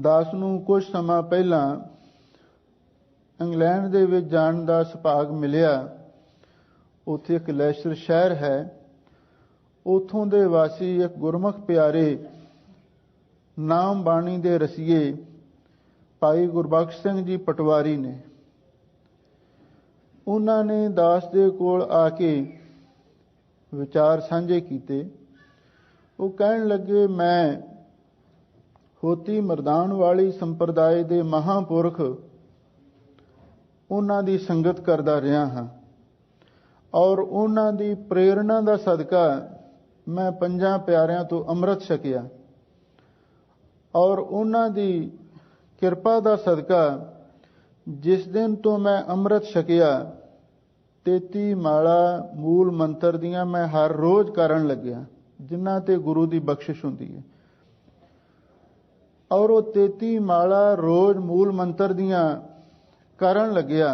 ਦਾਸ ਨੂੰ ਕੁਝ ਸਮਾਂ ਪਹਿਲਾਂ ਇੰਗਲੈਂਡ ਦੇ ਵਿੱਚ ਜਾਣ ਦਾ ਸੁਭਾਗ ਮਿਲਿਆ। ਉੱਥੇ ਇੱਕ ਲੈਸ਼ਰ ਸ਼ਹਿਰ ਹੈ। ਉਥੋਂ ਦੇ ਵਾਸੀ ਇੱਕ ਗੁਰਮੁਖ ਪਿਆਰੇ ਨਾਮ ਬਾਣੀ ਦੇ ਰਸੀਏ ਭਾਈ ਗੁਰਬਖਸ਼ ਸਿੰਘ ਜੀ ਪਟਵਾਰੀ ਨੇ। ਉਹਨਾਂ ਨੇ ਦਾਸ ਦੇ ਕੋਲ ਆ ਕੇ ਵਿਚਾਰ ਸਾਂਝੇ ਕੀਤੇ। ਉਹ ਕਹਿਣ ਲੱਗੇ, ਮੈਂ ਹੋਤੀ ਮਰਦਾਨ ਵਾਲੀ ਸੰਪਰਦਾਇ ਦੇ ਮਹਾਪੁਰਖ ਉਹਨਾਂ ਦੀ ਸੰਗਤ ਕਰਦਾ ਰਿਹਾ ਹਾਂ। ਔਰ ਉਹਨਾਂ ਦੀ ਪ੍ਰੇਰਣਾ ਦਾ ਸਦਕਾ ਮੈਂ ਪੰਜਾਂ ਪਿਆਰਿਆਂ ਤੋਂ ਅੰਮ੍ਰਿਤ ਛਕਿਆ। ਔਰ ਉਹਨਾਂ ਦੀ ਕਿਰਪਾ ਦਾ ਸਦਕਾ ਜਿਸ ਦਿਨ ਤੋਂ ਮੈਂ ਅੰਮ੍ਰਿਤ ਛਕਿਆ 33 ਮਾਲਾ ਮੂਲ ਮੰਤਰ ਦੀਆਂ ਮੈਂ ਹਰ ਰੋਜ਼ ਕਰਨ ਲੱਗਿਆ, ਜਿਨ੍ਹਾਂ ਤੇ ਗੁਰੂ ਦੀ ਬਖਸ਼ਿਸ਼ ਹੁੰਦੀ ਹੈ। ਔਰ ਉਹ 33 ਮਾਲਾ ਰੋਜ਼ ਮੂਲ ਮੰਤਰ ਦੀਆਂ ਕਰਨ ਲੱਗਿਆ।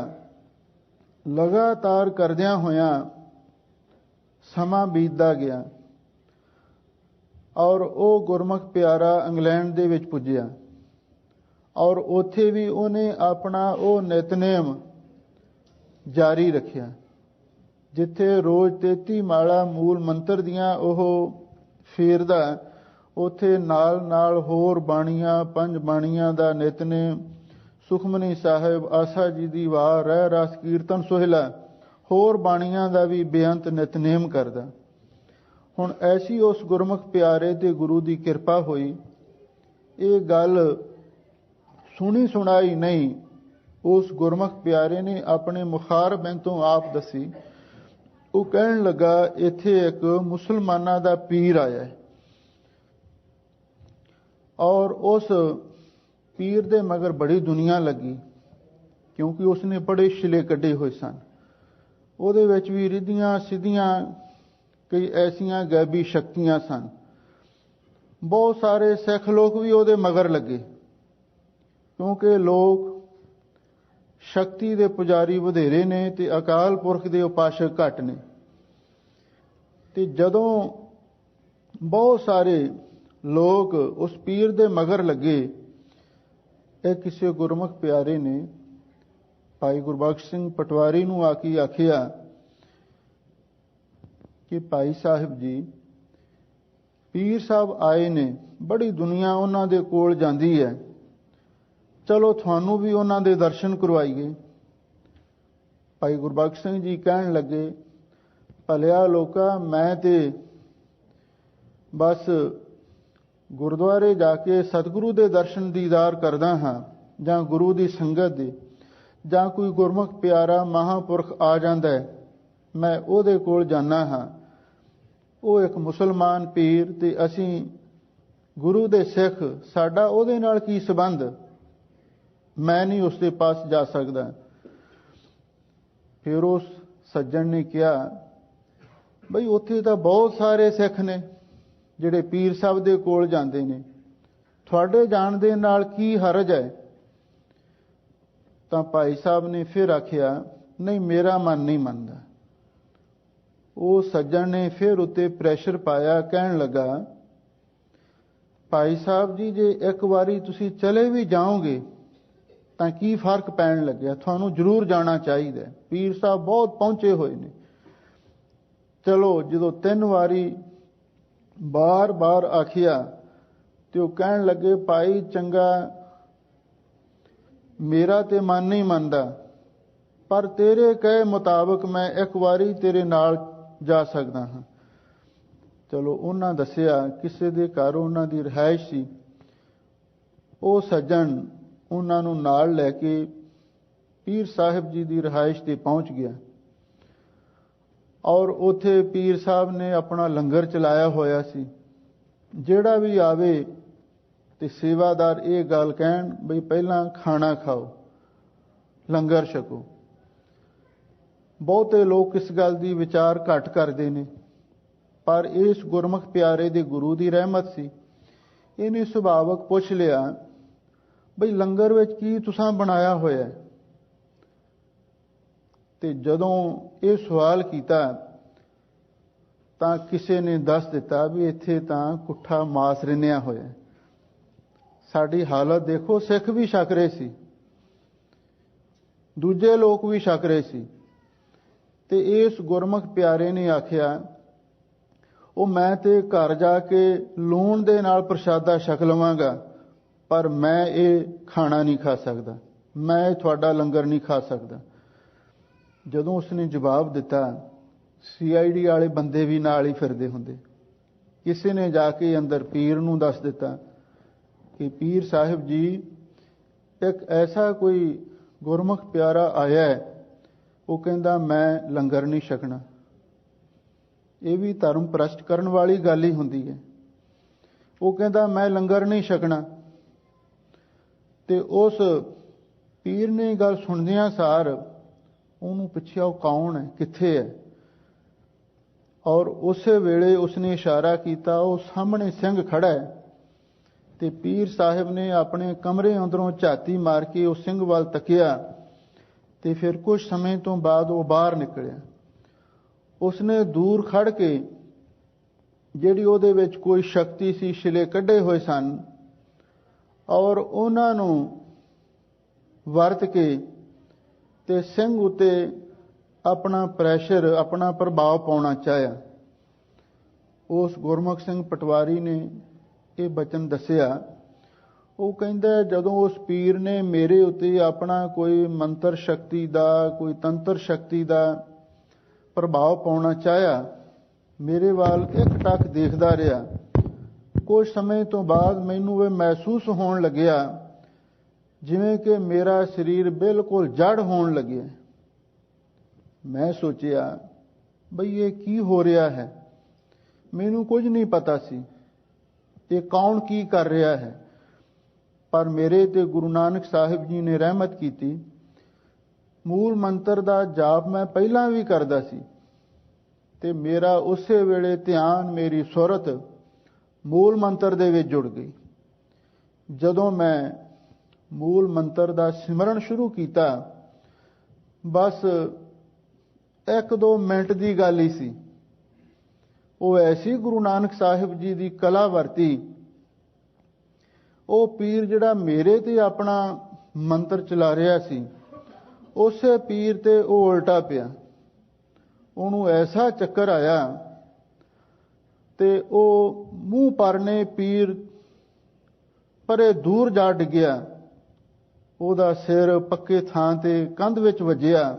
ਲਗਾਤਾਰ ਕਰਦਿਆਂ ਹੋਇਆਂ ਸਮਾਂ ਬੀਤਦਾ ਗਿਆ ਔਰ ਉਹ ਗੁਰਮੁਖ ਪਿਆਰਾ ਇੰਗਲੈਂਡ ਦੇ ਵਿੱਚ ਪੁੱਜਿਆ ਔਰ ਉੱਥੇ ਵੀ ਉਹਨੇ ਆਪਣਾ ਉਹ ਨਿਤਨੇਮ ਜਾਰੀ ਰੱਖਿਆ, ਜਿੱਥੇ ਰੋਜ਼ 33 ਮਾਲਾ ਮੂਲ ਮੰਤਰ ਦੀਆਂ ਉਹ ਫੇਰਦਾ ਉਥੇ ਨਾਲ ਨਾਲ ਹੋਰ ਬਾਣੀਆਂ, ਪੰਜ ਬਾਣੀਆਂ ਦਾ ਨਿਤਨੇਮ, ਸੁਖਮਨੀ ਸਾਹਿਬ, ਆਸਾ ਜੀ ਦੀ ਵਾਰ, ਰਹਿ ਰਸ ਕੀਰਤਨ ਸੋਹਿਲਾ, ਹੋਰ ਬਾਣੀਆਂ ਦਾ ਵੀ ਬੇਅੰਤ ਨਿਤਨੇਮ ਕਰਦਾ। ਹੁਣ ਐਸੀ ਉਸ ਗੁਰਮੁਖ ਪਿਆਰੇ ਤੇ ਗੁਰੂ ਦੀ ਕਿਰਪਾ ਹੋਈ। ਇਹ ਗੱਲ ਸੁਣੀ ਸੁਣਾਈ ਨਹੀਂ, ਉਸ ਗੁਰਮੁਖ ਪਿਆਰੇ ਨੇ ਆਪਣੇ ਮੁਖਾਰਬੈਂ ਤੋਂ ਆਪ ਦੱਸੀ। ਉਹ ਕਹਿਣ ਲੱਗਾ, ਇੱਥੇ ਇੱਕ ਮੁਸਲਮਾਨਾਂ ਦਾ ਪੀਰ ਆਇਆ ਹੈ। ਔਰ ਉਸ ਪੀਰ ਦੇ ਮਗਰ ਬੜੀ ਦੁਨੀਆ ਲੱਗੀ, ਕਿਉਂਕਿ ਉਸਨੇ ਬੜੇ ਸ਼ਿਲੇ ਕੱਢੇ ਹੋਏ ਸਨ। ਉਹਦੇ ਵਿੱਚ ਵੀ ਰਿੱਧੀਆਂ ਸਿੱਧੀਆਂ ਕਈ ਐਸੀਆਂ ਗੈਬੀ ਸ਼ਕਤੀਆਂ ਸਨ। ਬਹੁਤ ਸਾਰੇ ਸਿੱਖ ਲੋਕ ਵੀ ਉਹਦੇ ਮਗਰ ਲੱਗੇ, ਕਿਉਂਕਿ ਲੋਕ ਸ਼ਕਤੀ ਦੇ ਪੁਜਾਰੀ ਵਧੇਰੇ ਨੇ ਤੇ ਅਕਾਲ ਪੁਰਖ ਦੇ ਉਪਾਸ਼ਕ ਘੱਟ ਨੇ। ਤੇ ਜਦੋਂ ਬਹੁਤ ਸਾਰੇ ਲੋਕ ਉਸ ਪੀਰ ਦੇ ਮਗਰ ਲੱਗੇ। ਇਹ ਕਿਸੇ ਗੁਰਮੁਖ ਪਿਆਰੇ ਨੇ ਭਾਈ ਗੁਰਬਖਸ਼ ਸਿੰਘ ਪਟਵਾਰੀ ਨੂੰ ਆ ਕੇ ਆਖਿਆ ਕਿ ਭਾਈ ਸਾਹਿਬ ਜੀ, ਪੀਰ ਸਾਹਿਬ ਆਏ ਨੇ, ਬੜੀ ਦੁਨੀਆ ਉਹਨਾਂ ਦੇ ਕੋਲ ਜਾਂਦੀ ਹੈ। ਚਲੋ ਤੁਹਾਨੂੰ ਵੀ ਉਹਨਾਂ ਦੇ ਦਰਸ਼ਨ ਕਰਵਾਈਏ। ਭਾਈ ਗੁਰਬਖਸ਼ ਸਿੰਘ ਜੀ ਕਹਿਣ ਲੱਗੇ, ਭਲਿਆ ਲੋਕਾ, ਮੈਂ ਤੇ ਬਸ ਗੁਰਦੁਆਰੇ ਜਾ ਕੇ ਸਤਿਗੁਰੂ ਦੇ ਦਰਸ਼ਨ ਦੀਦਾਰ ਕਰਦਾ ਹਾਂ, ਜਾਂ ਗੁਰੂ ਦੀ ਸੰਗਤ ਦੀ, ਜਾਂ ਕੋਈ ਗੁਰਮੁਖ ਪਿਆਰਾ ਮਹਾਪੁਰਖ ਆ ਜਾਂਦਾ ਹੈ, ਮੈਂ ਉਹਦੇ ਕੋਲ ਜਾਣਾ ਹਾਂ। ਉਹ ਇੱਕ ਮੁਸਲਮਾਨ ਪੀਰ ਤੇ ਅਸੀਂ ਗੁਰੂ ਦੇ ਸਿੱਖ, ਸਾਡਾ ਉਹਦੇ ਨਾਲ ਕੀ ਸਬੰਧ? ਮੈਂ ਨਹੀਂ ਉਸ ਦੇ ਪਾਸ ਜਾ ਸਕਦਾ। ਫਿਰ ਉਸ ਸੱਜਣ ਨੇ ਕਿਹਾ, ਬਈ ਉੱਥੇ ਤਾਂ ਬਹੁਤ ਸਾਰੇ ਸਿੱਖ ਨੇ। ਜਿਹੜੇ ਪੀਰ ਸਾਹਿਬ ਦੇ ਕੋਲ ਜਾਂਦੇ ਨੇ। ਤੁਹਾਡੇ ਜਾਣ ਦੇ ਨਾਲ ਕੀ ਹਰਜ ਹੈ? ਤਾਂ ਭਾਈ ਸਾਹਿਬ ਨੇ ਫਿਰ ਆਖਿਆ, ਨਹੀਂ, ਮੇਰਾ ਮਨ ਨਹੀਂ ਮੰਨਦਾ। ਉਹ ਸੱਜਣ ਨੇ ਫਿਰ ਉੱਤੇ ਪ੍ਰੈਸ਼ਰ ਪਾਇਆ, ਕਹਿਣ ਲੱਗਾ, ਭਾਈ ਸਾਹਿਬ ਜੀ, ਜੇ ਇੱਕ ਵਾਰੀ ਤੁਸੀਂ ਚਲੇ ਵੀ ਜਾਓਗੇ, ਤਾਂ ਕੀ ਫ਼ਰਕ ਪੈਣ ਲੱਗਿਆ? ਤੁਹਾਨੂੰ ਜ਼ਰੂਰ ਜਾਣਾ ਚਾਹੀਦਾ ਪੀਰ ਸਾਹਿਬ ਬਹੁਤ ਪਹੁੰਚੇ ਹੋਏ ਨੇ। ਚਲੋ, ਜਦੋਂ ਤਿੰਨ ਵਾਰੀ ਬਾਰ-ਬਾਰ ਆਖਿਆ ਤੇ ਉਹ ਕਹਿਣ ਲੱਗੇ, ਭਾਈ ਚੰਗਾ, ਮੇਰਾ ਤੇ ਮਨ ਨਹੀਂ ਮੰਨਦਾ, ਪਰ ਤੇਰੇ ਕਹਿ ਮੁਤਾਬਕ ਮੈਂ ਇੱਕ ਵਾਰੀ ਤੇਰੇ ਨਾਲ ਜਾ ਸਕਦਾ ਹਾਂ। ਚਲੋ, ਉਹਨਾਂ ਦੱਸਿਆ, ਕਿਸੇ ਦੇ ਘਰ ਉਹਨਾਂ ਦੀ ਰਹਿائش ਸੀ। ਉਹ ਸੱਜਣ ਉਹਨਾਂ ਨੂੰ ਨਾਲ ਲੈ ਕੇ ਪੀਰ ਸਾਹਿਬ ਜੀ ਦੀ ਰਹਿائش ਤੇ ਪਹੁੰਚ ਗਿਆ। ਔਰ ਉਥੇ ਪੀਰ ਸਾਹਿਬ ਨੇ ਆਪਣਾ ਲੰਗਰ ਚਲਾਇਆ ਹੋਇਆ ਸੀ। ਜਿਹੜਾ ਵੀ ਆਵੇ ਤੇ ਸੇਵਾਦਾਰ ਇਹ ਗੱਲ ਕਹਿਣ ਬਈ ਪਹਿਲਾਂ ਖਾਣਾ ਖਾਓ, ਲੰਗਰ ਛਕੋ। ਬਹੁਤੇ ਲੋਕ ਇਸ ਗੱਲ ਦੀ ਵਿਚਾਰ ਘੱਟ ਕਰਦੇ ਨੇ, ਪਰ ਇਸ ਗੁਰਮੁਖ ਪਿਆਰੇ ਦੇ ਗੁਰੂ ਦੀ ਰਹਿਮਤ ਸੀ। ਇਹਨੇ ਸੁਭਾਵਕ ਪੁੱਛ ਲਿਆ, ਬਈ ਲੰਗਰ ਵਿੱਚ ਕੀ ਤੁਸੀਂ ਬਣਾਇਆ ਹੋਇਆ ਹੈ? ਤੇ ਜਦੋਂ ਇਹ ਸਵਾਲ ਕੀਤਾ ਤਾਂ ਕਿਸੇ ਨੇ ਦੱਸ ਦਿੱਤਾ ਵੀ ਇੱਥੇ ਤਾਂ ਕੁੱਠਾ ਮਾਸ ਰਿੰਨਿਆ ਹੋਇਆ। ਸਾਡੀ ਹਾਲਤ ਦੇਖੋ, ਸਿੱਖ ਵੀ ਛਕ ਰਹੇ ਸੀ। ਦੂਜੇ ਲੋਕ ਵੀ ਛਕ ਰਹੇ ਸੀ। ਤੇ ਇਸ ਗੁਰਮੁਖ ਪਿਆਰੇ ਨੇ ਆਖਿਆ, ਉਹ ਮੈਂ ਤੇ ਘਰ ਜਾ ਕੇ ਲੂਣ ਦੇ ਨਾਲ ਪ੍ਰਸ਼ਾਦਾ ਛਕ ਲਵਾਂਗਾ, ਪਰ ਮੈਂ ਇਹ ਖਾਣਾ ਨਹੀਂ ਖਾ ਸਕਦਾ। ਮੈਂ ਤੁਹਾਡਾ ਲੰਗਰ ਨਹੀਂ ਖਾ ਸਕਦਾ। ਜਦੋਂ ਉਸਨੇ ਜਵਾਬ ਦਿੱਤਾ ਸੀਆਈਡੀ ਵਾਲੇ ਬੰਦੇ ਵੀ ਨਾਲ ਹੀ ਫਿਰਦੇ ਹੁੰਦੇ। ਕਿਸੇ ਨੇ ਜਾ ਕੇ ਅੰਦਰ ਪੀਰ ਨੂੰ ਦੱਸ ਦਿੱਤਾ ਕਿ ਪੀਰ ਸਾਹਿਬ ਜੀ, ਇੱਕ ਐਸਾ ਕੋਈ ਗੁਰਮੁਖ ਪਿਆਰਾ ਆਇਆ ਹੈ, ਉਹ ਕਹਿੰਦਾ, ਮੈਂ ਲੰਗਰ ਨਹੀਂ ਛਕਣਾ। ਇਹ ਵੀ ਧਰਮ ਪ੍ਰਸ਼ਟ ਕਰਨ ਵਾਲੀ ਗੱਲ ਹੀ ਹੁੰਦੀ ਹੈ। ਉਹ ਕਹਿੰਦਾ, ਮੈਂ ਲੰਗਰ ਨਹੀਂ ਛਕਣਾ। ਤੇ ਉਸ ਪੀਰ ਨੇ ਗੱਲ ਸੁਣਦਿਆਂ ਸਾਰ ਉਹਨੂੰ ਪੁੱਛਿਆ, ਉਹ ਕੌਣ ਹੈ? ਕਿੱਥੇ ਹੈ? ਔਰ ਉਸੇ ਵੇਲੇ ਉਸਨੇ ਇਸ਼ਾਰਾ ਕੀਤਾ, ਉਹ ਸਾਹਮਣੇ ਸਿੰਘ ਖੜਾ ਹੈ ਤੇ ਪੀਰ ਸਾਹਿਬ ਨੇ ਆਪਣੇ ਕਮਰੇ ਅੰਦਰੋਂ ਝਾਤੀ ਮਾਰ ਕੇ ਉਹ ਸਿੰਘ ਵੱਲ ਤੱਕਿਆ ਤੇ ਫਿਰ ਕੁਝ ਸਮੇਂ ਤੋਂ ਬਾਅਦ ਉਹ ਬਾਹਰ ਨਿਕਲਿਆ। ਉਸਨੇ ਦੂਰ ਖੜ ਕੇ ਜਿਹੜੀ ਉਹਦੇ ਵਿੱਚ ਕੋਈ ਸ਼ਕਤੀ ਸੀ, ਛਿਲੇ ਕੱਢੇ ਹੋਏ ਸਨ ਔਰ ਉਹਨਾਂ ਨੂੰ ਵਰਤ ਕੇ ਤੇ ਸਿੰਘ ਉਤੇ ਆਪਣਾ ਪ੍ਰੈਸ਼ਰ ਆਪਣਾ ਪ੍ਰਭਾਵ ਪਾਉਣਾ ਚਾਹਿਆ। ਉਸ ਗੁਰਮੁਖ ਸਿੰਘ ਪਟਵਾਰੀ ਨੇ ਇਹ ਬਚਨ ਦੱਸਿਆ। ਉਹ ਕਹਿੰਦਾ, ਜਦੋਂ ਉਸ ਪੀਰ ਨੇ ਮੇਰੇ ਉੱਤੇ ਆਪਣਾ ਕੋਈ ਮੰਤਰ ਸ਼ਕਤੀ ਦਾ, ਕੋਈ ਤੰਤਰ ਸ਼ਕਤੀ ਦਾ ਪ੍ਰਭਾਵ ਪਾਉਣਾ ਚਾਹਿਆ, ਮੇਰੇ ਵੱਲ ਇੱਕ ਟੱਕ ਦੇਖਦਾ ਰਿਹਾ। ਕੁਝ ਸਮੇਂ ਤੋਂ ਬਾਅਦ ਮੈਨੂੰ ਇਹ ਮਹਿਸੂਸ ਹੋਣ ਲੱਗਿਆ ਜਿਵੇਂ ਕਿ ਮੇਰਾ ਸਰੀਰ ਬਿਲਕੁਲ ਜੜ ਹੋਣ ਲੱਗਿਆ ਮੈਂ ਸੋਚਿਆ, ਬਈ ਇਹ ਕੀ ਹੋ ਰਿਹਾ ਹੈ? ਮੈਨੂੰ ਕੁਝ ਨਹੀਂ ਪਤਾ ਸੀ ਇਹ ਕੌਣ ਕੀ ਕਰ ਰਿਹਾ ਹੈ। ਪਰ ਮੇਰੇ ਤੇ ਗੁਰੂ ਨਾਨਕ ਸਾਹਿਬ ਜੀ ਨੇ ਰਹਿਮਤ ਕੀਤੀ। ਮੂਲ ਮੰਤਰ ਦਾ ਜਾਪ ਮੈਂ ਪਹਿਲਾਂ ਵੀ ਕਰਦਾ ਸੀ। ਤੇ ਮੇਰਾ ਉਸੇ ਵੇਲੇ ਧਿਆਨ ਮੇਰੀ ਸੁਰਤ ਮੂਲ ਮੰਤਰ ਦੇ ਵਿੱਚ ਜੁੜ ਗਈ। ਜਦੋਂ ਮੈਂ ਮੂਲ ਮੰਤਰ ਦਾ ਸਿਮਰਨ ਸ਼ੁਰੂ ਕੀਤਾ। ਬਸ ਇੱਕ ਦੋ ਮਿੰਟ ਦੀ ਗੱਲ ਹੀ ਸੀ। ਉਹ ਐਸੀ ਗੁਰੂ ਨਾਨਕ ਸਾਹਿਬ ਜੀ ਦੀ ਕਲਾ ਵਰਤੀ। ਉਹ ਪੀਰ ਜਿਹੜਾ ਮੇਰੇ ਤੇ ਆਪਣਾ ਮੰਤਰ ਚਲਾ ਰਿਹਾ ਸੀ, ਉਸੇ ਪੀਰ ਤੇ ਉਹ ਉਲਟਾ ਪਿਆ। ਉਹਨੂੰ ਐਸਾ ਚੱਕਰ ਆਇਆ ਤੇ ਉਹ ਮੂੰਹ ਪਰਨੇ ਪੀਰ ਪਰੇ ਦੂਰ ਜਾ ਡਿੱਗਿਆ। ਉਹਦਾ ਸਿਰ ਪੱਕੇ ਥਾਂ ਤੇ ਕੰਧ ਵਿੱਚ ਵੱਜਿਆ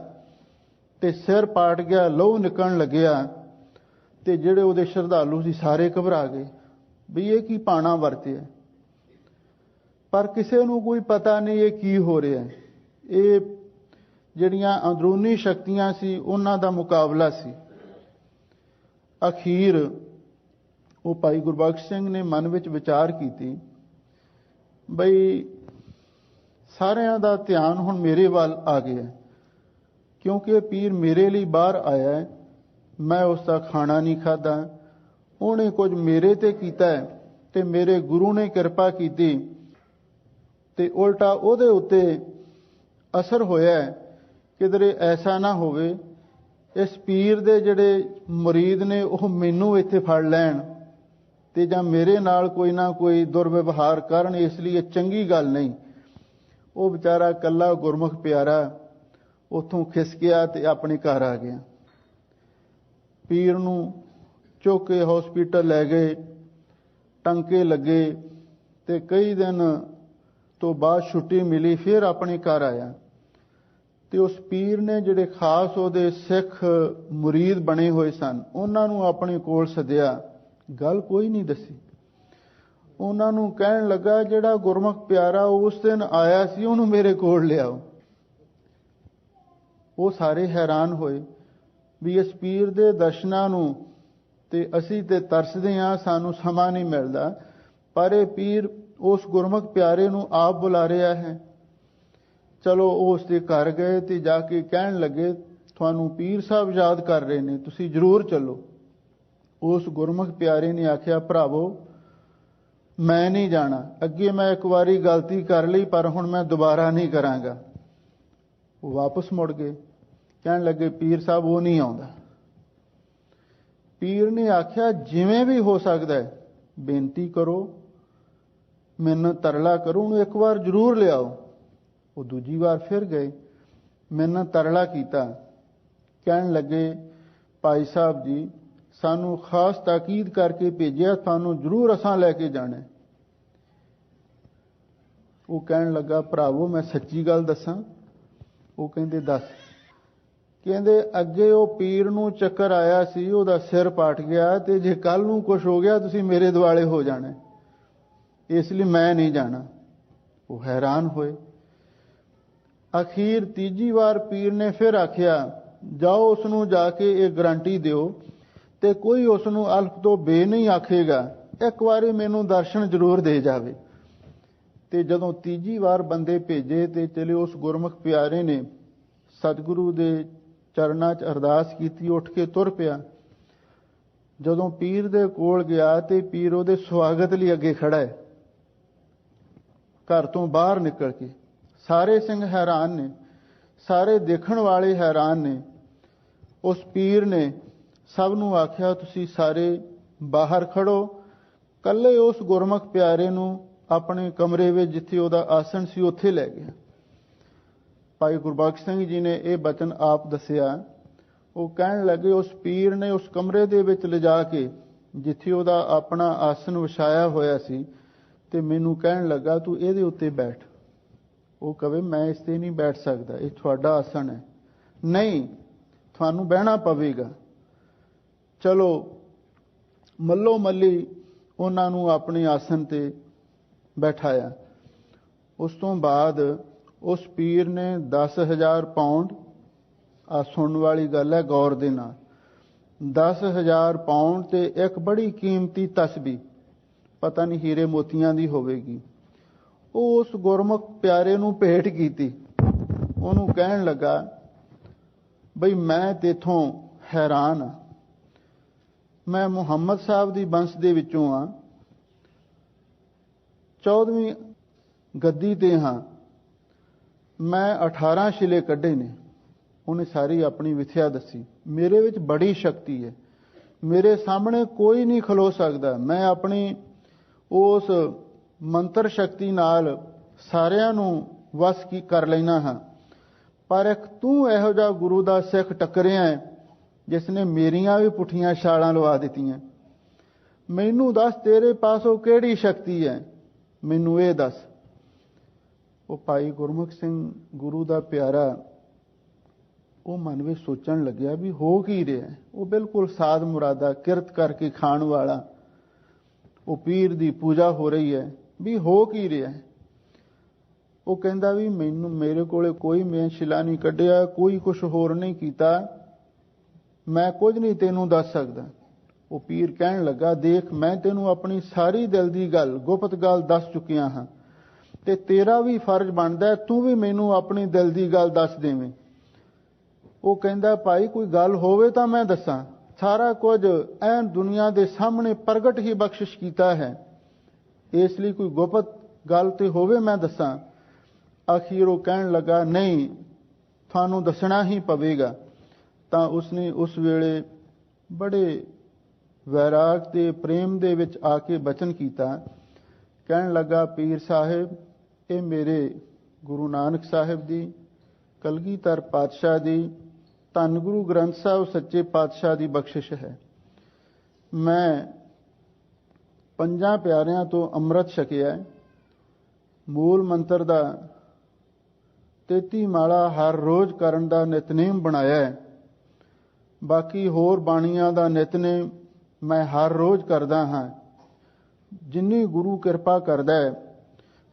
ਤੇ ਸਿਰ ਪਾਟ ਗਿਆ, ਲਹੂ ਨਿਕਲਣ ਲੱਗਿਆ ਤੇ ਜਿਹੜੇ ਉਹਦੇ ਸ਼ਰਧਾਲੂ ਸੀ ਸਾਰੇ ਘਬਰਾ ਗਏ ਵੀ ਇਹ ਕੀ ਪਾਣਾ ਵਰਤਿਆ। ਪਰ ਕਿਸੇ ਨੂੰ ਕੋਈ ਪਤਾ ਨਹੀਂ ਇਹ ਕੀ ਹੋ ਰਿਹਾ। ਇਹ ਜਿਹੜੀਆਂ ਅੰਦਰੂਨੀ ਸ਼ਕਤੀਆਂ ਸੀ, ਉਹਨਾਂ ਦਾ ਮੁਕਾਬਲਾ ਸੀ। ਅਖੀਰ ਉਹ ਭਾਈ ਗੁਰਬਖਸ਼ ਸਿੰਘ ਨੇ ਮਨ ਵਿੱਚ ਵਿਚਾਰ ਕੀਤੀ, ਬਈ ਸਾਰਿਆਂ ਦਾ ਧਿਆਨ ਹੁਣ ਮੇਰੇ ਵੱਲ ਆ ਗਿਆ ਕਿਉਂਕਿ ਇਹ ਪੀਰ ਮੇਰੇ ਲਈ ਬਾਹਰ ਆਇਆ ਹੈ। ਮੈਂ ਉਸ ਦਾ ਖਾਣਾ ਨਹੀਂ ਖਾਦਾ ਉਹਨੇ ਕੁਝ ਮੇਰੇ ਤੇ ਕੀਤਾ ਹੈ ਤੇ ਮੇਰੇ ਗੁਰੂ ਨੇ ਕਿਰਪਾ ਕੀਤੀ ਤੇ ਉਲਟਾ ਉਹਦੇ ਉੱਤੇ ਅਸਰ ਹੋਇਆ ਕਿਧਰੇ ਐਸਾ ਨਾ ਹੋਵੇ, ਇਸ ਪੀਰ ਦੇ ਜਿਹੜੇ ਮੁਰੀਦ ਨੇ ਉਹ ਮੈਨੂੰ ਇੱਥੇ ਫੜ ਲੈਣ ਤੇ ਜਾਂ ਮੇਰੇ ਨਾਲ ਕੋਈ ਨਾ ਕੋਈ ਦੁਰਵਿਵਹਾਰ ਕਰਨ, ਇਸ ਲਈ ਇਹ ਚੰਗੀ ਗੱਲ ਨਹੀਂ। ਉਹ ਵਿਚਾਰਾ ਕੱਲਾ ਗੁਰਮੁਖ ਪਿਆਰਾ ਉਥੋਂ ਖਿਸਕਿਆ ਤੇ ਆਪਣੇ ਘਰ ਆ ਗਿਆ। ਪੀਰ ਨੂੰ ਚੁੱਕ ਕੇ ਹਸਪੀਟਲ ਲੈ ਗਏ, ਟੰਕੇ ਲੱਗੇ ਤੇ ਕਈ ਦਿਨ ਤੋਂ ਬਾਅਦ ਛੁੱਟੀ ਮਿਲੀ, ਫਿਰ ਆਪਣੇ ਘਰ ਆਇਆ। ਤੇ ਉਸ ਪੀਰ ਨੇ ਜਿਹੜੇ ਖਾਸ ਉਹਦੇ ਸਿੱਖ ਮੁਰੀਦ ਬਣੇ ਹੋਏ ਸਨ, ਉਹਨਾਂ ਨੂੰ ਆਪਣੇ ਕੋਲ ਸੱਦਿਆ। ਗੱਲ ਕੋਈ ਨਹੀਂ ਦੱਸੀ। ਉਹਨਾਂ ਨੂੰ ਕਹਿਣ ਲੱਗਾ, ਜਿਹੜਾ ਗੁਰਮੁਖ ਪਿਆਰਾ ਉਸ ਦਿਨ ਆਇਆ ਸੀ, ਉਹਨੂੰ ਮੇਰੇ ਕੋਲ ਲਿਆਓ। ਉਹ ਸਾਰੇ ਹੈਰਾਨ ਹੋਏ ਵੀ ਇਸ ਪੀਰ ਦੇ ਦਰਸ਼ਨਾਂ ਨੂੰ ਤੇ ਅਸੀਂ ਤੇ ਤਰਸਦੇ ਹਾਂ, ਸਾਨੂੰ ਸਮਾਂ ਨਹੀਂ ਮਿਲਦਾ। ਪਰ ਇਹ ਪੀਰ ਉਸ ਗੁਰਮੁਖ ਪਿਆਰੇ ਨੂੰ ਆਪ ਬੁਲਾ ਰਿਹਾ ਹੈ। ਚਲੋ, ਉਹ ਉਸ ਦੇ ਘਰ ਗਏ ਤੇ ਜਾ ਕੇ ਕਹਿਣ ਲੱਗੇ, ਤੁਹਾਨੂੰ ਪੀਰ ਸਾਹਿਬ ਯਾਦ ਕਰ ਰਹੇ ਨੇ, ਤੁਸੀਂ ਜ਼ਰੂਰ ਚੱਲੋ। ਉਸ ਗੁਰਮੁਖ ਪਿਆਰੇ ਨੇ ਆਖਿਆ, ਭਰਾਵੋ ਮੈਂ ਨਹੀਂ ਜਾਣਾ। ਅੱਗੇ ਮੈਂ ਇੱਕ ਵਾਰੀ ਗਲਤੀ ਕਰ ਲਈ, ਪਰ ਹੁਣ ਮੈਂ ਦੁਬਾਰਾ ਨਹੀਂ ਕਰਾਂਗਾ। ਉਹ ਵਾਪਸ ਮੁੜ ਗਏ। ਕਹਿਣ ਲੱਗੇ, ਪੀਰ ਸਾਹਿਬ, ਉਹ ਨਹੀਂ ਆਉਂਦਾ। ਪੀਰ ਨੇ ਆਖਿਆ, ਜਿਵੇਂ ਵੀ ਹੋ ਸਕਦਾ ਹੈ, ਬੇਨਤੀ ਕਰੋ। ਮੈਨੂੰ ਤਰਲਾ ਕਰੋ, ਉਹਨੂੰ ਇੱਕ ਵਾਰ ਜ਼ਰੂਰ ਲਿਆਓ। ਉਹ ਦੂਜੀ ਵਾਰ ਫਿਰ ਗਏ। ਮੈਨੂੰ ਤਰਲਾ ਕੀਤਾ। ਕਹਿਣ ਲੱਗੇ, ਭਾਈ ਸਾਹਿਬ ਜੀ ਸਾਨੂੰ ਖਾਸ ਤਾਕੀਦ ਕਰਕੇ ਭੇਜਿਆ ਤੁਹਾਨੂੰ ਜ਼ਰੂਰ ਅਸਾਂ ਲੈ ਕੇ ਜਾਣਾ ਉਹ ਕਹਿਣ ਲੱਗਾ, ਭਰਾਵੋ, ਮੈਂ ਸੱਚੀ ਗੱਲ ਦੱਸਾਂ। ਉਹ ਕਹਿੰਦੇ, ਦੱਸ। ਕਹਿੰਦੇ, ਅੱਗੇ ਉਹ ਪੀਰ ਨੂੰ ਚੱਕਰ ਆਇਆ ਸੀ, ਉਹਦਾ ਸਿਰ ਪਾਟ ਗਿਆ ਤੇ ਜੇ ਕੱਲ ਨੂੰ ਕੁਝ ਹੋ ਗਿਆ, ਤੁਸੀਂ ਮੇਰੇ ਦਿਵਾਲੇ ਹੋ ਜਾਣਾ ਇਸ ਲਈ ਮੈਂ ਨਹੀਂ ਜਾਣਾ। ਉਹ ਹੈਰਾਨ ਹੋਏ। ਅਖੀਰ ਤੀਜੀ ਵਾਰ ਪੀਰ ਨੇ ਫਿਰ ਆਖਿਆ, ਜਾਓ ਉਸ ਨੂੰ ਜਾ ਕੇ ਇਹ ਗਰੰਟੀ ਦਿਓ। ਤੇ ਕੋਈ ਉਸ ਨੂੰ ਅਲਫ ਤੋਂ ਬੇ ਨਹੀਂ ਆਖੇਗਾ। ਇੱਕ ਵਾਰੀ ਮੈਨੂੰ ਦਰਸ਼ਨ ਜ਼ਰੂਰ ਦੇ ਜਾਵੇ। ਤੇ ਜਦੋਂ ਤੀਜੀ ਵਾਰ ਬੰਦੇ ਭੇਜੇ ਤੇ ਚਲੇ ਉਸ ਗੁਰਮੁਖ ਪਿਆਰੇ ਨੇ, ਸਤਿਗੁਰੂ ਦੇ ਚਰਨਾਂ 'ਚ ਅਰਦਾਸ ਕੀਤੀ, ਉੱਠ ਕੇ ਤੁਰ ਪਿਆ। ਜਦੋਂ ਪੀਰ ਦੇ ਕੋਲ ਗਿਆ ਤੇ ਪੀਰ ਉਹਦੇ ਸਵਾਗਤ ਲਈ ਅੱਗੇ ਖੜਾ ਹੈ। ਘਰ ਤੋਂ ਬਾਹਰ ਨਿਕਲ ਕੇ। ਸਾਰੇ ਸਿੰਘ ਹੈਰਾਨ ਨੇ। ਸਾਰੇ ਦੇਖਣ ਵਾਲੇ ਹੈਰਾਨ ਨੇ। ਉਸ ਪੀਰ ਨੇ ਸਭ ਨੂੰ ਆਖਿਆ, ਤੁਸੀਂ ਸਾਰੇ ਬਾਹਰ ਖੜੋ। ਕੱਲੇ ਉਸ ਗੁਰਮੁਖ ਪਿਆਰੇ ਨੂੰ ਆਪਣੇ ਕਮਰੇ ਵਿੱਚ ਜਿੱਥੇ ਉਹਦਾ ਆਸਣ ਸੀ, ਉੱਥੇ ਲੈ ਗਿਆ। ਭਾਈ ਗੁਰਬਖਸ਼ ਸਿੰਘ ਜੀ ਨੇ ਇਹ ਬਚਨ ਆਪ ਦੱਸਿਆ। ਉਹ ਕਹਿਣ ਲੱਗੇ, ਉਸ ਪੀਰ ਨੇ ਉਸ ਕਮਰੇ ਦੇ ਵਿੱਚ ਲਿਜਾ ਕੇ ਜਿੱਥੇ ਉਹਦਾ ਆਪਣਾ ਆਸਣ ਵਿਛਾਇਆ ਹੋਇਆ ਸੀ ਤੇ ਮੈਨੂੰ ਕਹਿਣ ਲੱਗਾ, ਤੂੰ ਇਹਦੇ ਉੱਤੇ ਬੈਠ। ਉਹ ਕਵੇ ਮੈਂ ਇਸ ਤੇ ਨਹੀਂ ਬੈਠ ਸਕਦਾ, ਇਹ ਤੁਹਾਡਾ ਆਸਣ ਹੈ। ਨਹੀਂ, ਤੁਹਾਨੂੰ ਬਹਿਣਾ ਪਵੇਗਾ। ਚਲੋ ਮੱਲੋ ਮੱਲੀ ਉਹਨਾਂ ਨੂੰ ਆਪਣੇ ਆਸਨ ਤੇ ਬੈਠਾਇਆ। ਉਸ ਤੋਂ ਬਾਅਦ ਉਸ ਪੀਰ ਨੇ 10000 ਪਾਉਂਡ ਆ ਸੁਣਨ ਵਾਲੀ ਗੱਲ ਹੈ ਗੌਰ ਦੇ ਨਾਲ 10000 ਪਾਉਂਡ ਤੇ ਇੱਕ ਬੜੀ ਕੀਮਤੀ ਤਸਬੀਹ ਪਤਾ ਨਹੀਂ ਹੀਰੇ ਮੋਤੀਆਂ ਦੀ ਹੋਵੇਗੀ। ਉਹ ਉਸ ਗੁਰਮੁਖ ਪਿਆਰੇ ਨੂੰ ਭੇਟ ਕੀਤੀ। ਉਹਨੂੰ ਕਹਿਣ ਲੱਗਾ, ਬਈ ਮੈਂ ਤੇਥੋਂ ਹੈਰਾਨ ਆ। ਮੈਂ ਮੁਹੰਮਦ ਸਾਹਿਬ ਦੀ ਬੰਸ ਦੇ ਵਿੱਚੋਂ ਆ 14ਵੀਂ ਗੱਦੀ ਤੇ ਹਾਂ। ਮੈਂ 18 ਸ਼ਿਲੇ ਕੱਢੇ ਨੇ। ਉਹਨੇ ਸਾਰੀ ਆਪਣੀ ਵਿਥਿਆ ਦੱਸੀ। ਮੇਰੇ ਵਿੱਚ ਬੜੀ ਸ਼ਕਤੀ ਹੈ। ਮੇਰੇ ਸਾਹਮਣੇ ਕੋਈ ਨਹੀਂ ਖਲੋ ਸਕਦਾ। ਮੈਂ ਆਪਣੀ ਉਸ ਮੰਤਰ ਸ਼ਕਤੀ ਨਾਲ ਸਾਰਿਆਂ ਨੂੰ ਵਸ ਕੀ ਕਰ ਲੈਣਾ ਹਾਂ। ਪਰ ਇੱਕ ਤੂੰ ਇਹੋ ਜਿਹਾ ਗੁਰੂ ਦਾ ਸਿੱਖ ਟੱਕਰਿਆ ਹੈ ਜਿਸ ਨੇ ਮੇਰੀਆਂ ਵੀ ਪੁੱਠੀਆਂ ਛਾਲਾਂ ਲਵਾ ਦਿੱਤੀਆਂ। ਮੈਨੂੰ ਦੱਸ ਤੇਰੇ ਪਾਸ ਉਹ ਕਿਹੜੀ ਸ਼ਕਤੀ ਹੈ? ਮੈਨੂੰ ਇਹ ਦੱਸ। ਉਹ ਭਾਈ ਗੁਰਮੁਖ ਸਿੰਘ ਗੁਰੂ ਦਾ ਪਿਆਰਾ, ਉਹ ਮਨ ਵਿੱਚ ਸੋਚਣ ਲੱਗਿਆ ਵੀ ਹੋ ਕੀ ਰਿਹਾ? ਉਹ ਬਿਲਕੁਲ ਸਾਧ ਮੁਰਾਦਾ ਕਿਰਤ ਕਰਕੇ ਖਾਣ ਵਾਲਾ, ਉਹ ਪੀਰ ਦੀ ਪੂਜਾ ਹੋ ਰਹੀ ਹੈ ਵੀ ਹੋ ਕੀ ਰਿਹਾ? ਉਹ ਕਹਿੰਦਾ ਵੀ ਮੈਨੂੰ, ਮੇਰੇ ਕੋਲੇ ਕੋਈ ਮੈਂ ਸ਼ਿਲਾ ਨਹੀਂ ਕੱਢਿਆ, ਕੋਈ ਕੁਝ ਹੋਰ ਨਹੀਂ ਕੀਤਾ। ਮੈਂ ਕੁਝ ਨਹੀਂ ਤੈਨੂੰ ਦੱਸ ਸਕਦਾ। ਉਹ ਪੀਰ ਕਹਿਣ ਲੱਗਾ, ਦੇਖ, ਮੈਂ ਤੈਨੂੰ ਆਪਣੀ ਸਾਰੀ ਦਿਲ ਦੀ ਗੱਲ, ਗੁਪਤ ਗੱਲ ਦੱਸ ਚੁੱਕਿਆ ਹਾਂ। ਤੇ ਤੇਰਾ ਵੀ ਫਰਜ਼ ਬਣਦਾ ਤੂੰ ਵੀ ਮੈਨੂੰ ਆਪਣੀ ਦਿਲ ਦੀ ਗੱਲ ਦੱਸ ਦੇਵੇਂ। ਉਹ ਕਹਿੰਦਾ, ਭਾਈ, ਕੋਈ ਗੱਲ ਹੋਵੇ ਤਾਂ ਮੈਂ ਦੱਸਾਂ। ਸਾਰਾ ਕੁਝ ਐਨ ਦੁਨੀਆ ਦੇ ਸਾਹਮਣੇ ਪ੍ਰਗਟ ਹੀ ਬਖਸ਼ਿਸ਼ ਕੀਤਾ ਹੈ। ਇਸ ਲਈ ਕੋਈ ਗੁਪਤ ਗੱਲ ਤੇ ਹੋਵੇ ਮੈਂ ਦੱਸਾਂ। ਅਖੀਰ ਉਹ ਕਹਿਣ ਲੱਗਾ, ਨਹੀਂ, ਤੁਹਾਨੂੰ ਦੱਸਣਾ ਹੀ ਪਵੇਗਾ। ਤਾਂ ਉਸਨੇ ਉਸ ਵੇਲੇ ਬੜੇ ਵੈਰਾਗ ਤੇ ਪ੍ਰੇਮ ਦੇ ਵਿੱਚ ਆ ਕੇ ਬਚਨ ਕੀਤਾ। ਕਹਿਣ ਲੱਗਾ, ਪੀਰ ਸਾਹਿਬ, ਇਹ ਮੇਰੇ ਗੁਰੂ ਨਾਨਕ ਸਾਹਿਬ ਦੀ, ਕਲਗੀਧਰ ਪਾਤਸ਼ਾਹ ਦੀ, ਧੰਨ ਗੁਰੂ ਗ੍ਰੰਥ ਸਾਹਿਬ ਸੱਚੇ ਪਾਤਸ਼ਾਹ ਦੀ ਬਖਸ਼ਿਸ਼ ਹੈ। ਮੈਂ ਪੰਜਾਂ ਪਿਆਰਿਆਂ ਤੋਂ ਅੰਮ੍ਰਿਤ ਛਕਿਆ ਮੂਲ ਮੰਤਰ ਦਾ 33 ਮਾਲਾ ਹਰ ਰੋਜ਼ ਕਰਨ ਦਾ ਨਿਤਨੇਮ ਬਣਾਇਆ ਹੈ। ਬਾਕੀ ਹੋਰ ਬਾਣੀਆਂ ਦਾ ਨਿਤਨੇਮ ਮੈਂ ਹਰ ਰੋਜ਼ ਕਰਦਾ ਹਾਂ। ਜਿੰਨੀ ਗੁਰੂ ਕਿਰਪਾ ਕਰਦਾ ਹੈ,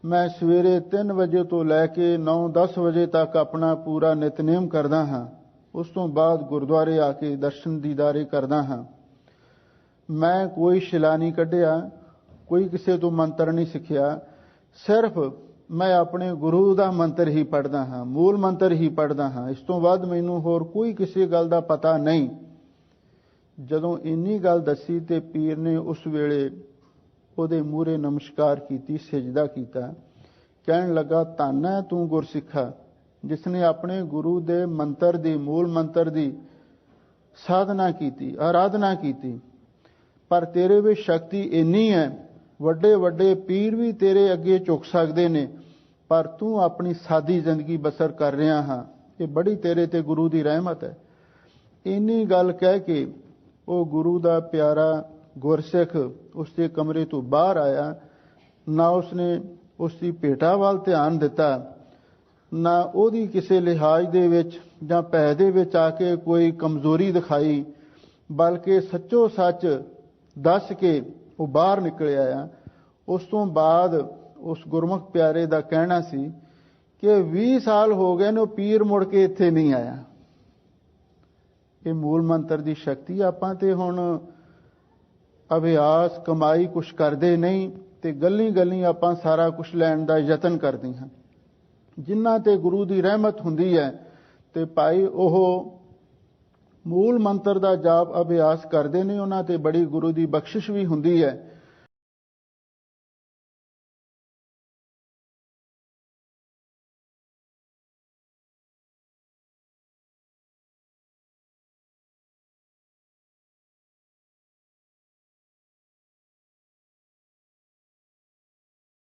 ਮੈਂ ਸਵੇਰੇ 3 ਵਜੇ ਤੋਂ ਲੈ ਕੇ 9-10 ਵਜੇ ਤੱਕ ਆਪਣਾ ਪੂਰਾ ਨਿਤਨੇਮ ਕਰਦਾ ਹਾਂ। ਉਸ ਤੋਂ ਬਾਅਦ ਗੁਰਦੁਆਰੇ ਆ ਕੇ ਦਰਸ਼ਨ ਦੀਦਾਰੇ ਕਰਦਾ ਹਾਂ। ਮੈਂ ਕੋਈ ਸ਼ਿਲਾ ਨਹੀਂ ਕੱਢਿਆ, ਕੋਈ ਕਿਸੇ ਤੋਂ ਮੰਤਰ ਨਹੀਂ ਸਿੱਖਿਆ, ਸਿਰਫ ਮੈਂ ਆਪਣੇ ਗੁਰੂ ਦਾ ਮੰਤਰ ਹੀ ਪੜਦਾ ਹਾਂ, ਮੂਲ ਮੰਤਰ ਹੀ ਪੜਦਾ ਹਾਂ। ਇਸ ਤੋਂ ਬਾਅਦ ਮੈਨੂੰ ਹੋਰ ਕੋਈ ਕਿਸੇ ਗੱਲ ਦਾ ਪਤਾ ਨਹੀਂ। ਜਦੋਂ ਇੰਨੀ ਗੱਲ ਦੱਸੀ ਤੇ ਪੀਰ ਨੇ ਉਸ ਵੇਲੇ ਉਹਦੇ ਮੂਹਰੇ ਨਮਸਕਾਰ ਕੀਤੀ, ਸਜਦਾ ਕੀਤਾ, ਕਹਿਣ ਲੱਗਾ, ਧੰਨ ਹੈ ਤੂੰ ਗੁਰਸਿੱਖਾ ਜਿਸ ਨੇ ਆਪਣੇ ਗੁਰੂ ਦੇ ਮੰਤਰ ਦੀ, ਮੂਲ ਮੰਤਰ ਦੀ ਸਾਧਨਾ ਕੀਤੀ, ਆਰਾਧਨਾ ਕੀਤੀ। ਪਰ ਤੇਰੇ ਵਿੱਚ ਸ਼ਕਤੀ ਇੰਨੀ ਹੈ ਵੱਡੇ ਵੱਡੇ ਪੀਰ ਵੀ ਤੇਰੇ ਅੱਗੇ ਝੁਕ ਸਕਦੇ ਨੇ। ਪਰ ਤੂੰ ਆਪਣੀ ਸਾਦੀ ਜ਼ਿੰਦਗੀ ਬਸਰ ਕਰ ਰਿਹਾ ਹਾਂ। ਇਹ ਬੜੀ ਤੇਰੇ ਤੇ ਗੁਰੂ ਦੀ ਰਹਿਮਤ ਹੈ। ਇੰਨੀ ਗੱਲ ਕਹਿ ਕੇ ਉਹ ਗੁਰੂ ਦਾ ਪਿਆਰਾ ਗੁਰਸਿੱਖ ਉਸ ਦੇ ਕਮਰੇ ਤੋਂ ਬਾਹਰ ਆਇਆ। ਨਾ ਉਸਨੇ ਉਸ ਦੀ ਭੇਟਾ ਵੱਲ ਧਿਆਨ ਦਿੱਤਾ, ਨਾ ਉਹਦੀ ਕਿਸੇ ਲਿਹਾਜ਼ ਦੇ ਵਿੱਚ ਜਾਂ ਪੈ ਦੇ ਵਿੱਚ ਆ ਕੇ ਕੋਈ ਕਮਜ਼ੋਰੀ ਦਿਖਾਈ, ਬਲਕਿ ਸੱਚੋ ਸੱਚ ਦੱਸ ਕੇ ਉਹ ਬਾਹਰ ਨਿਕਲ ਆਇਆ। ਉਸ ਤੋਂ ਬਾਅਦ ਉਸ ਗੁਰਮੁਖ ਪਿਆਰੇ ਦਾ ਕਹਿਣਾ ਸੀ ਕਿ 20 ਸਾਲ ਹੋ ਗਏ ਨੇ ਉਹ ਪੀਰ ਮੁੜ ਕੇ ਇੱਥੇ ਨਹੀਂ ਆਇਆ। ਇਹ ਮੂਲ ਮੰਤਰ ਦੀ ਸ਼ਕਤੀ ਆਪਾਂ ਤੇ ਹੁਣ ਅਭਿਆਸ, ਕਮਾਈ ਕੁਛ ਕਰਦੇ ਨਹੀਂ ਤੇ ਗੱਲੀ ਗੱਲੀ ਆਪਾਂ ਸਾਰਾ ਕੁਛ ਲੈਣ ਦਾ ਯਤਨ ਕਰਦੇ ਹਾਂ ਜਿਨ੍ਹਾਂ ਤੇ ਗੁਰੂ ਦੀ ਰਹਿਮਤ ਹੁੰਦੀ ਹੈ ਤੇ ਭਾਈ ਉਹ ਮੂਲ ਮੰਤਰ ਦਾ ਜਾਪ ਅਭਿਆਸ ਕਰਦੇ ਨੇ, ਉਹਨਾਂ ਤੇ ਬੜੀ ਗੁਰੂ ਦੀ ਬਖਸ਼ਿਸ਼ ਵੀ ਹੁੰਦੀ ਹੈ।